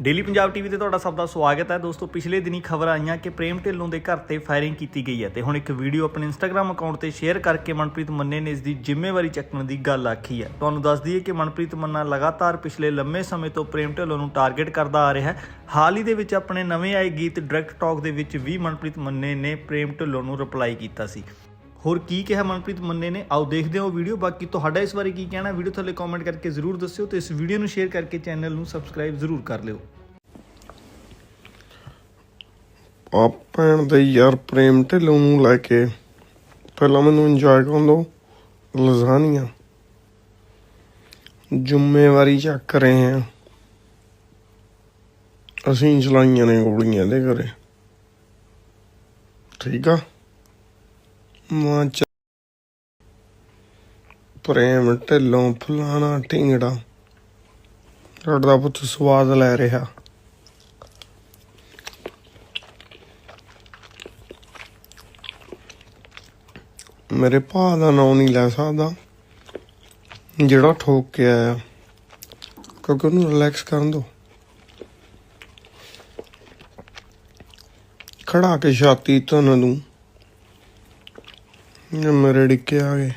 Daily Punjab TV ਤੇ ਤੁਹਾਡਾ ਸਭ ਦਾ ਸਵਾਗਤ ਹੈ। ਦੋਸਤੋ, ਪਿਛਲੇ ਦਿਨੀ ਖਬਰ ਆਈਆਂ ਕਿ ਪ੍ਰੇਮ ਢਿੱਲੋਂ ਦੇ ਘਰ ਤੇ ਫਾਇਰਿੰਗ ਕੀਤੀ ਗਈ ਹੈ ਤੇ ਹੁਣ ਇੱਕ ਵੀਡੀਓ ਆਪਣੇ ਇੰਸਟਾਗ੍ਰam ਅਕਾਊਂਟ ਤੇ ਸ਼ੇਅਰ ਕਰਕੇ ਮਨਪ੍ਰੀਤ ਮੰਨੇ ਨੇ ਇਸ ਦੀ ਜ਼ਿੰਮੇਵਾਰੀ ਚੱਕਣ ਦੀ ਗੱਲ ਆਖੀ ਹੈ। ਤੁਹਾਨੂੰ ਦੱਸ ਦਈਏ ਕਿ ਮਨਪ੍ਰੀਤ ਮੰਨਾ ਲਗਾਤਾਰ ਪਿਛਲੇ ਲੰਮੇ ਸਮੇਂ ਤੋਂ ਪ੍ਰੇਮ ਢਿੱਲੋਂ ਨੂੰ ਟਾਰਗੇਟ ਕਰਦਾ ਆ ਰਿਹਾ ਹੈ। ਹਾਲ ਹੀ ਦੇ ਵਿੱਚ ਆਪਣੇ ਨਵੇਂ ਆਏ ਗੀਤ ਡਾਇਰੈਕਟ ਟਾਕ ਦੇ ਵਿੱਚ ਵੀ ਮਨਪ੍ਰੀਤ ਮੰਨੇ ਨੇ ਪ੍ਰੇਮ ਢਿੱਲੋਂ ਨੂੰ ਰਿਪਲਾਈ ਕੀਤਾ ਸੀ। ਹੋਰ ਕੀ ਕਿਹਾ ਮਨਪ੍ਰੀਤ ਮੰਨੇ ਨੇ? ਆਓ ਦੇਖਦੇ ਹਾਂ ਉਹ ਵੀਡੀਓ ਬਾਕੀ ਤੁਹਾਡਾ ਇਸ ਬਾਰੇ ਕੀ ਕਹਿਣਾ? ਵੀਡੀਓ ਥੱਲੇ ਕਮੈਂਟ ਕਰਕੇ ਜ਼ਰੂਰ ਦੱਸਿਓ ਤੇ ਇਸ ਵੀਡੀਓ ਨੂੰ ਸ਼ੇਅਰ ਕਰਕੇ ਚੈਨਲ ਨੂੰ ਸਬਸਕ੍ਰਾਈਬ ਜ਼ਰੂਰ ਕਰ ਲਿਓ। ਆ ਦੇ ਯਾਰ ਪ੍ਰੇਮ ਢਿੱਲੋਂ ਨੂੰ ਲੈ ਕੇ ਪਹਿਲਾਂ ਮੈਨੂੰ ਇੰਜੋਏ ਕਰਨ ਦੋ ਲਜ਼ਾਨੀਆਂ। ਜ਼ਿੰਮੇਵਾਰੀ ਚੱਕ ਰਹੇ ਹਾਂ। ਅਸੀਂ ਚਲਾਈਆਂ ਨੇ ਗੋਲੀਆਂ ਦੇ ਘਰੇ। ਠੀਕ ਆ? ਮਾਂ ਪ੍ਰੇਮ ਢਿੱਲੋਂ ਫਲਾਣਾ ਢਿੰਗੜਾ। ਤੁਹਾਡਾ ਪੁੱਤ ਸਵਾਦ ਲੈ ਰਿਹਾ। ਮੇਰੇ ਭਾ ਦਾ ਨਾਂ ਨਹੀਂ ਲੈ ਸਕਦਾ, ਜਿਹੜਾ ਠੋਕ ਕੇ ਆਇਆ। ਕਿਉਂਕਿ ਉਹਨੂੰ ਰਿਲੈਕਸ ਕਰਨ ਦੋ। ਖੜਾ ਕੇ ਛਾਤੀ ਧਨ ਨੂੰ ਇਹ ਮੇਰੇ ਆ ਗਏ।